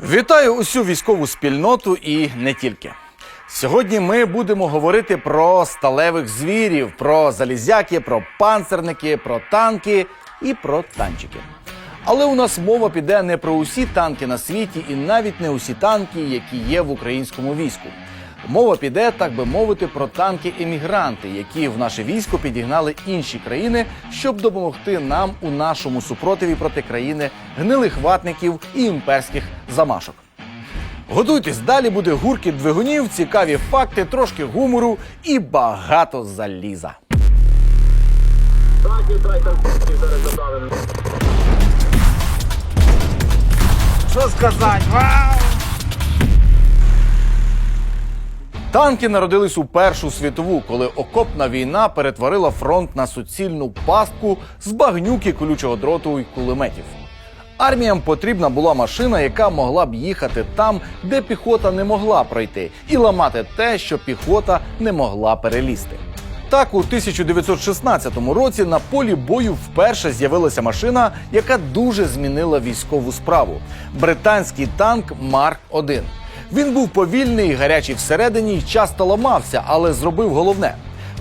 Вітаю усю військову спільноту і не тільки. Сьогодні ми будемо говорити про сталевих звірів, про залізяки, про панцерники, про танки і про танчики. Але у нас мова піде не про усі танки на світі, і навіть не усі танки, які є в українському війську. Мова піде, так би мовити, про танки-емігранти, які в наше військо підігнали інші країни, щоб допомогти нам у нашому супротиві проти країни гнилих ватників і імперських замашок. Готуйтесь, далі буде гуркіт двигунів, цікаві факти, трошки гумору і багато заліза. Що сказати? Вау! Танки народились у Першу світову, коли окопна війна перетворила фронт на суцільну пастку з багнюки колючого дроту і кулеметів. Арміям потрібна була машина, яка могла б їхати там, де піхота не могла пройти, і ламати те, що піхота не могла перелізти. Так, у 1916 році на полі бою вперше з'явилася машина, яка дуже змінила військову справу британський танк Марк 1 Він був повільний, гарячий всередині й часто ламався, але зробив головне: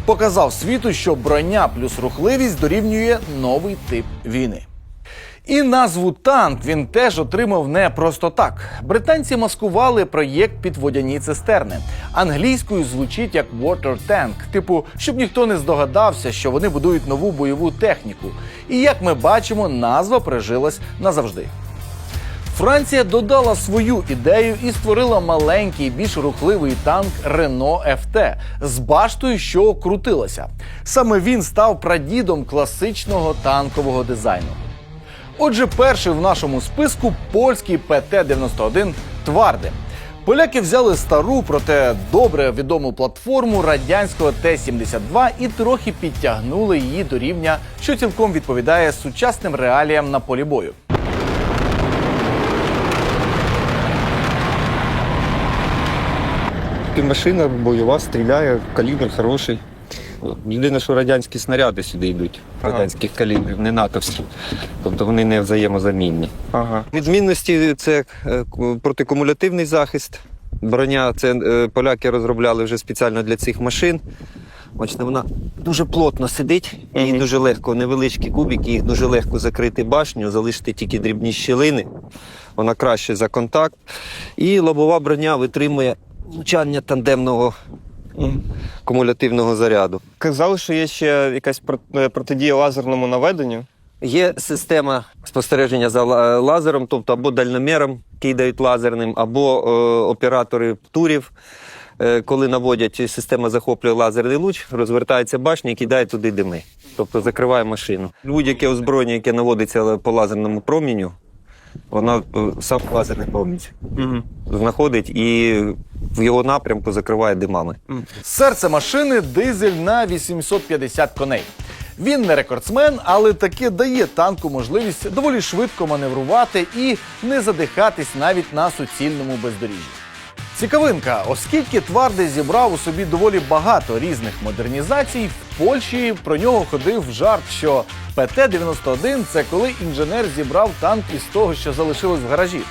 показав світу, що броня плюс рухливість дорівнює новий тип війни. І назву танк він теж отримав не просто так. Британці маскували проєкт під водяні цистерни. Англійською звучить як water tank, типу, щоб ніхто не здогадався, що вони будують нову бойову техніку. І як ми бачимо, назва прижилась назавжди. Франція додала свою ідею і створила маленький, більш рухливий танк Renault FT з баштою, що крутилася. Саме він став прадідом класичного танкового дизайну. Отже, перший в нашому списку польський ПТ-91 Тварде. Поляки взяли стару, проте добре відому платформу радянського Т-72 і трохи підтягнули її до рівня, що цілком відповідає сучасним реаліям на полі бою. Машина бойова, стріляє, калібр хороший. Єдине, що радянські снаряди сюди йдуть, радянських калібрів, не натовські. Тобто вони не взаємозамінні. Ага. Відмінності це е, протикумулятивний захист. Броня це е, поляки розробляли вже спеціально для цих машин. Бачите, вона дуже плотно сидить, їй дуже легко, невеличкі кубики, їх дуже легко закрити башню, залишити тільки дрібні щілини. Вона краще за контакт. І лобова броня витримує влучання тандемного кумулятивного заряду. Казали, що є ще якась е, протидія лазерному наведенню. Є система спостереження за лазером, тобто або дальномером кидають лазерним, або е, оператори турів. Е, коли наводять, система захоплює лазерний луч, розвертається башня і кидає туди дими. Тобто закриває машину. Будь-яке озброєння, яке наводиться по лазерному проміню, воно сам лазер не промінь Угу. знаходить і в його напрямку закриває димами. Серце машини дизель на 850 коней. Він не рекордсмен, але таки дає танку можливість доволі швидко маневрувати і не задихатись навіть на суцільному бездоріжжі. Цікавинка, оскільки Тварди зібрав у собі доволі багато різних модернізацій, в Польщі про нього ходив жарт, що ПТ-91 це коли інженер зібрав танк із того, що залишилось в гаражі.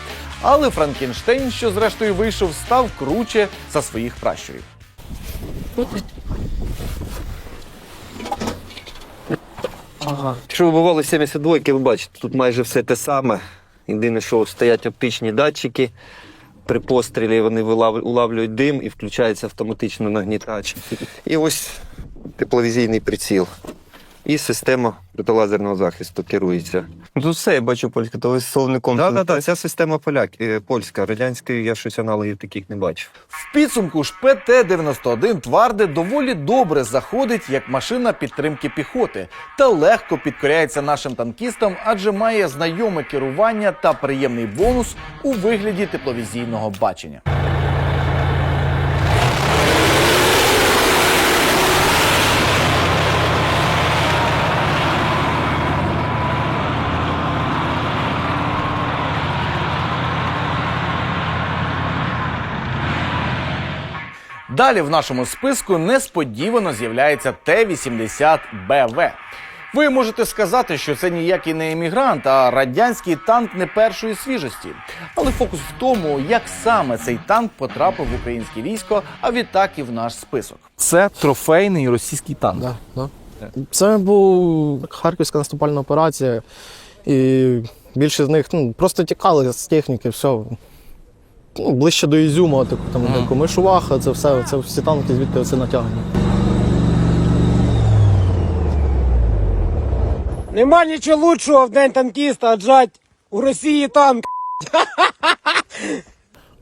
Але Франкенштейн, що зрештою вийшов, став круче за своїх пращурів. Ага. Якщо ви бували 72-ки, ви бачите, тут майже все те саме. Єдине, що стоять оптичні датчики. При пострілі вони вилав- улавлюють дим і включається автоматично нагнітач. І ось тепловізійний приціл. І система протилазерного захисту керується. Ну тут все я бачу польське, то ви з словником. Так, так, так, ця система поляк, е, польська, радянської я щось аналогів таких не бачив. В підсумку ж ПТ-91 Тварде доволі добре заходить як машина підтримки піхоти та легко підкоряється нашим танкістам, адже має знайоме керування та приємний бонус у вигляді тепловізійного бачення. Далі в нашому списку несподівано з'являється Т-80БВ. Ви можете сказати, що це ніякий не емігрант, а радянський танк не першої свіжості. Але фокус в тому, як саме цей танк потрапив в українське військо, а відтак і в наш список. Це трофейний російський танк. Да, да. Це була харківська наступальна операція, і більшість з них ну, просто тікали з техніки, все. Ну, ближче до Ізюма, таку, там, mm. Комишуваха, це все, це всі танки звідти це натягнені. Нема нічого лучшого в день танкіста отжать у Росії танк.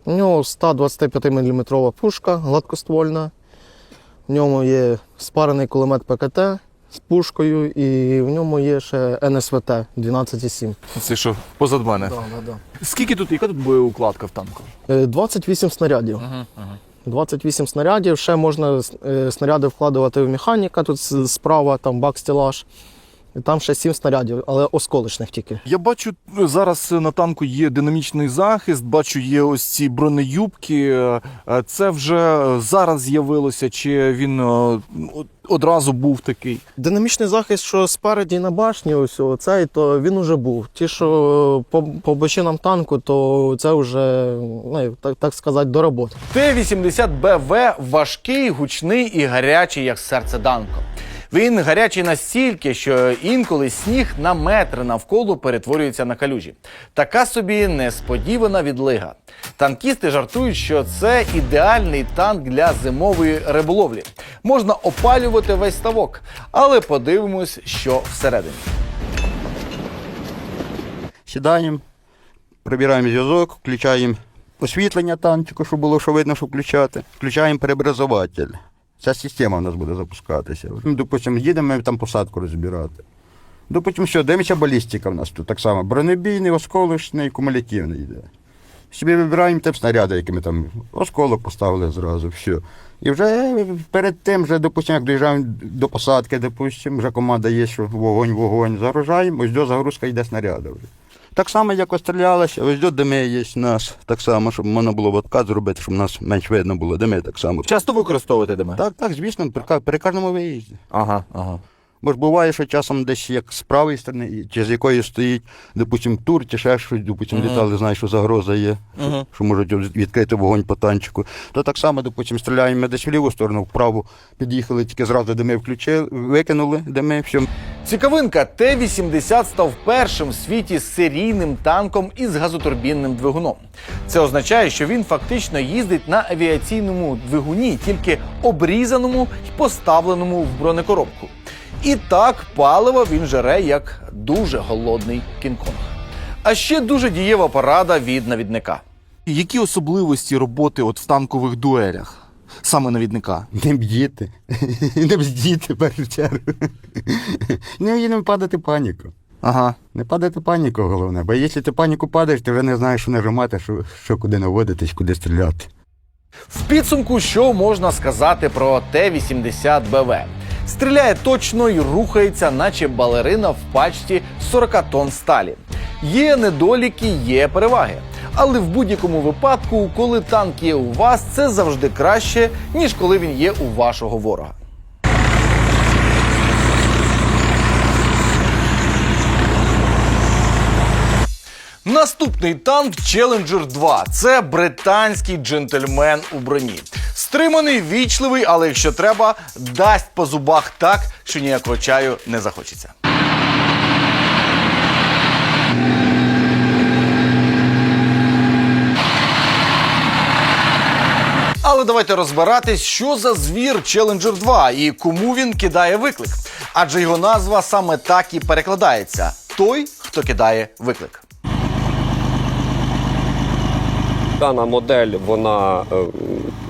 У нього 125 мм пушка гладкоствольна. В ньому є спарений кулемет ПКТ з пушкою, і в ньому є ще НСВТ 12,7. Це що позад мене. Да, да, да. Скільки тут, яка тут боєукладка в танку? Е, 28 снарядів. 28 снарядів. Ще можна е, снаряди вкладувати в механіка. Тут справа там бак стелаж. І там ще 7 снарядів, але осколочних тільки. Я бачу, е, зараз на танку є динамічний захист, бачу, є ось ці бронеюбки. Е, Це вже зараз з'явилося, чи він е, одразу був такий? Динамічний захист, що спереді на башні, ось цей, то він уже був. Ті, що по, по бочинам танку, то це вже, ну, так, так сказати, до роботи. Т-80БВ важкий, гучний і гарячий, як серце Данко. Він гарячий настільки, що інколи сніг на метри навколо перетворюється на калюжі. Така собі несподівана відлига. Танкісти жартують, що це ідеальний танк для зимової риболовлі. Можна опалювати весь ставок, але подивимось, що всередині. Сідаємо, прибираємо зв'язок, включаємо освітлення танчику, щоб було що видно, що включати. Включаємо переобразователь. Ця система в нас буде запускатися. Ну, Допустимо, їдемо там посадку розбирати. Допустимо, що, дивимося балістика в нас тут так само. Бронебійний, осколочний, кумулятивний йде. Собі вибираємо тип снаряду, який ми там осколок поставили зразу, все. І вже перед тим, вже, допустимо, як доїжджаємо до посадки, допустимо, вже команда є, що вогонь, вогонь, загружаємо, ось до загрузка йде снаряду вже. Так само, як острілялася, ось до дими є у нас, так само, щоб можна було откат зробити, щоб нас менш видно було, дими так само. Часто використовувати дими? Так, так, звісно, при, при кожному виїзді. Ага, ага. Бо ж буває, що часом десь як з правої сторони, чи з якої стоїть, допустим, тур, чи ще щось, допустим, літали, знаєш, що загроза є, що можуть відкрити вогонь по танчику. То так само, допустим, стріляємо ми десь в ліву сторону, вправо під'їхали, тільки зразу дими включили, викинули дими, все, Цікавинка Т-80 став першим в світі серійним танком із газотурбінним двигуном. Це означає, що він фактично їздить на авіаційному двигуні, тільки обрізаному і поставленому в бронекоробку. І так паливо він жере як дуже голодний кінг-конг. А ще дуже дієва порада від навідника. Які особливості роботи от в танкових дуелях? Саме навідника? не бдіти, не бздіти, першу чергу. Не, не падати паніку. Ага. Не падати паніку головне, бо якщо ти паніку падаєш, ти вже не знаєш, що нажимати, що, що куди наводитись, куди стріляти. В підсумку, що можна сказати про Т-80 БВ? Стріляє точно і рухається, наче балерина в пачці 40 тонн сталі. Є недоліки, є переваги. Але в будь-якому випадку, коли танк є у вас, це завжди краще, ніж коли він є у вашого ворога. Наступний танк Challenger 2. Це британський джентльмен у броні. Стриманий, вічливий, але якщо треба, дасть по зубах так, що ніякого чаю не захочеться. Але давайте розбиратись, що за звір Challenger 2 і кому він кидає виклик. Адже його назва саме так і перекладається: той, хто кидає виклик. Дана модель вона е,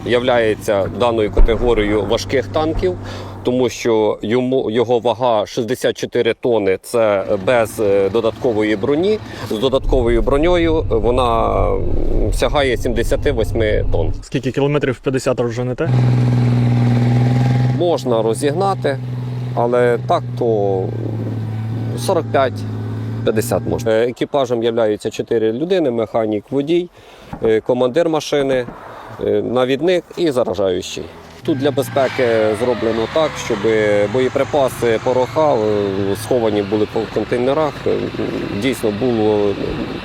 являється даною категорією важких танків, тому що йому його вага 64 тони. Це без е, додаткової броні. З додатковою броньою вона сягає 78 тонн. Скільки кілометрів 50 розженете? Можна розігнати, але так то 45. 50 можна. Е, Екіпажем являються 4 людини: механік, водій, командир машини, е, навідник і заражаючий. Тут для безпеки зроблено так, щоб боєприпаси пороха сховані були по контейнерах. Дійсно було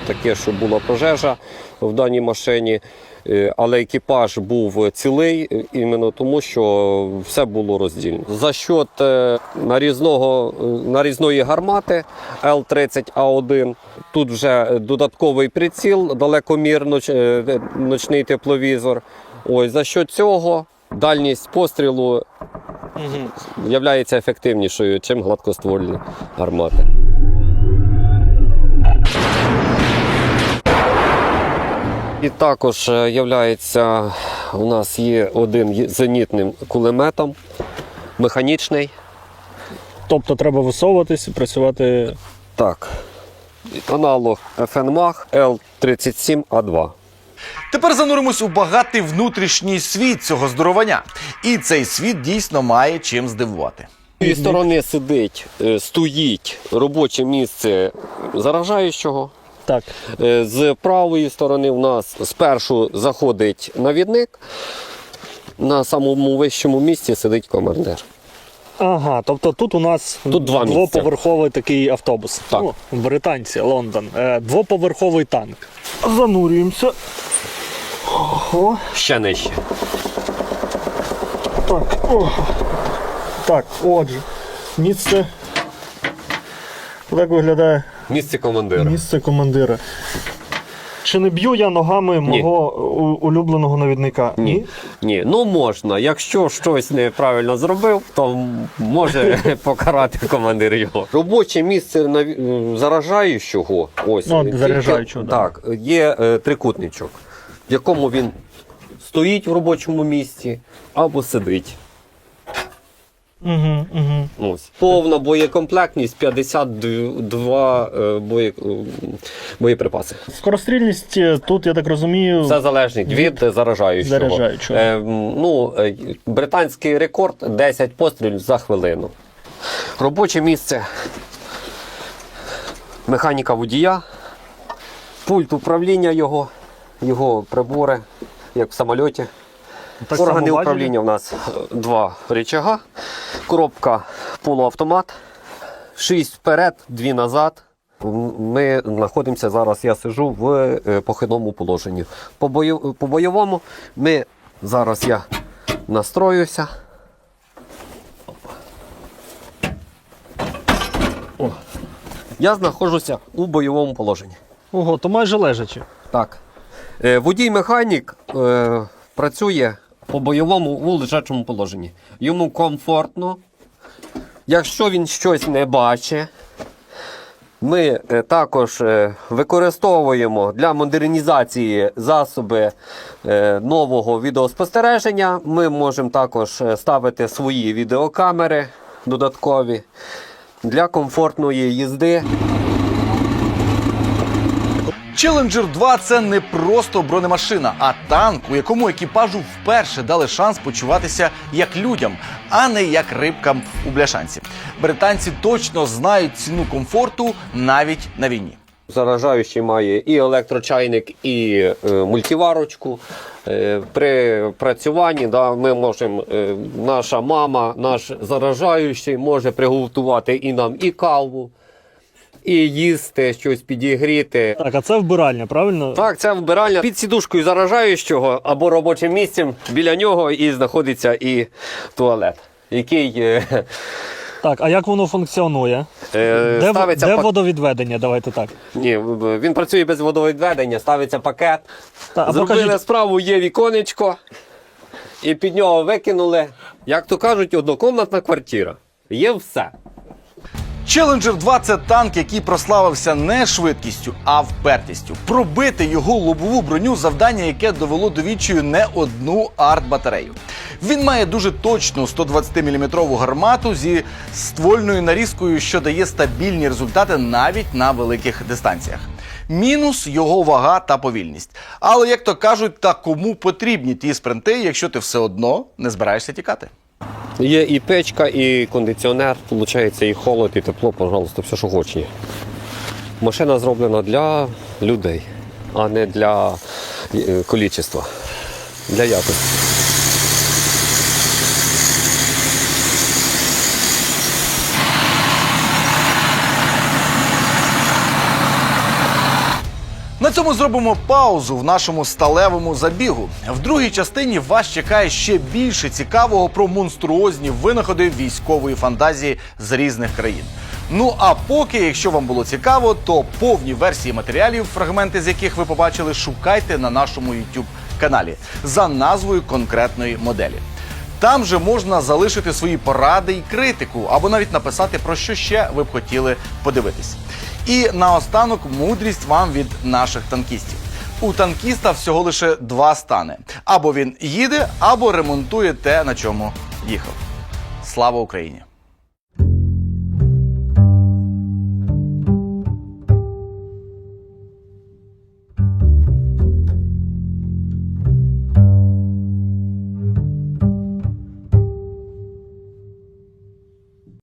таке, що була пожежа в даній машині, е, але екіпаж був цілий іменно тому, що все було роздільно. За счет е, нарізного, е, нарізної гармати Л-30А1 тут вже додатковий приціл, далекомір, ноч, ночний тепловізор. Ось за що цього дальність пострілу є ефективнішою, ніж гладкоствольні гармати. І також е, являється, у нас є один зенітним кулеметом, механічний. Тобто треба висовуватись і працювати. Так. Аналог FNMAG L37A2. Тепер зануримось у багатий внутрішній світ цього здоровання. І цей світ дійсно має чим здивувати. З цієї сторони сидить, е, стоїть робоче місце заражаючого. Так. Е, З правої сторони в нас спершу заходить навідник. На самому вищому місці сидить командир. Ага, тобто тут у нас Тут два місця. двоповерховий такий автобус. Так. Ну, британці, Лондон. Е, двоповерховий танк. Занурюємося. О, Ще нижче. так. О. Так, отже. Місце. Так виглядає Місце командира. місце командира. Чи не б'ю я ногами мого улюбленого навідника? Ні. Ні, ну можна. Якщо щось неправильно зробив, то може покарати командир його. Робоче місце наві- заражаючого. Ось Ну, тільки- заряджаючого, да. Так, є е, трикутничок, в якому він стоїть в робочому місці або сидить. Угу, угу. Ось. Повна боєкомплектність 52 е, бої, е, боєприпаси. Скорострільність е, тут, я так розумію, Все залежить від заражаючого. Заражаючого. Е, ну, е, британський рекорд 10 пострілів за хвилину. Робоче місце механіка водія, пульт управління його, його прибори, як в самольоті. Так Органи управління у нас два рычага, коробка полуавтомат, шість вперед, дві назад. Ми знаходимося зараз, я сижу в е, похідному положенні. По, бою, по бойовому ми зараз я настроюся. О. Я знаходжуся у бойовому положенні. Ого, то майже лежачи. Так. Е, Водій-механік е, працює по бойовому у лежачому положенні. Йому комфортно. Якщо він щось не бачить, ми е, також е, використовуємо для модернізації засоби е, нового відеоспостереження. Ми можемо також ставити свої відеокамери додаткові для комфортної їзди. Challenger 2 це не просто бронемашина, а танк, у якому екіпажу вперше дали шанс почуватися як людям, а не як рибкам у бляшанці. Британці точно знають ціну комфорту навіть на війні. Заражаючий має і електрочайник, і е, мультиварочку. Е, при працюванні да, ми можемо, е, наша мама, наш заражаючий може приготувати і нам і каву, і їсти, щось підігріти. Так, а це вбиральня, правильно? Так, це вбиральня під сідушкою заражаючого або робочим місцем біля нього і знаходиться і туалет, який е, Так, а як воно функціонує? е, Де, ставиться де пак- водовідведення? Давайте так. Ні, він працює без водовідведення, ставиться пакет. Та, Зробили покажіть, справу, є віконечко, і під нього викинули. Як то кажуть, однокомнатна квартира. Є все. Challenger 2 це танк, який прославився не швидкістю, а впертістю. Пробити його лобову броню завдання, яке довело до відчаю не одну арт-батарею. Він має дуже точну 120-мм гармату зі ствольною нарізкою, що дає стабільні результати навіть на великих дистанціях. Мінус його вага та повільність. Але як то кажуть, та кому потрібні ті спринти, якщо ти все одно не збираєшся тікати. Є і печка, і кондиціонер, виходить, і холод, і тепло, пожалуйста, все, що хоче. Машина зроблена для людей, а не для кількості, количества, для якості. Цьому зробимо паузу в нашому сталевому забігу. В другій частині вас чекає ще більше цікавого про монструозні винаходи військової фантазії з різних країн. Ну а поки, якщо вам було цікаво, то повні версії матеріалів, фрагменти з яких ви побачили, шукайте на нашому YouTube каналі за назвою конкретної моделі. Там же можна залишити свої поради і критику, або навіть написати про що ще ви б хотіли подивитись. І наостанок мудрість вам від наших танкістів. У танкіста всього лише два стани: або він їде, або ремонтує те, на чому їхав. Слава Україні!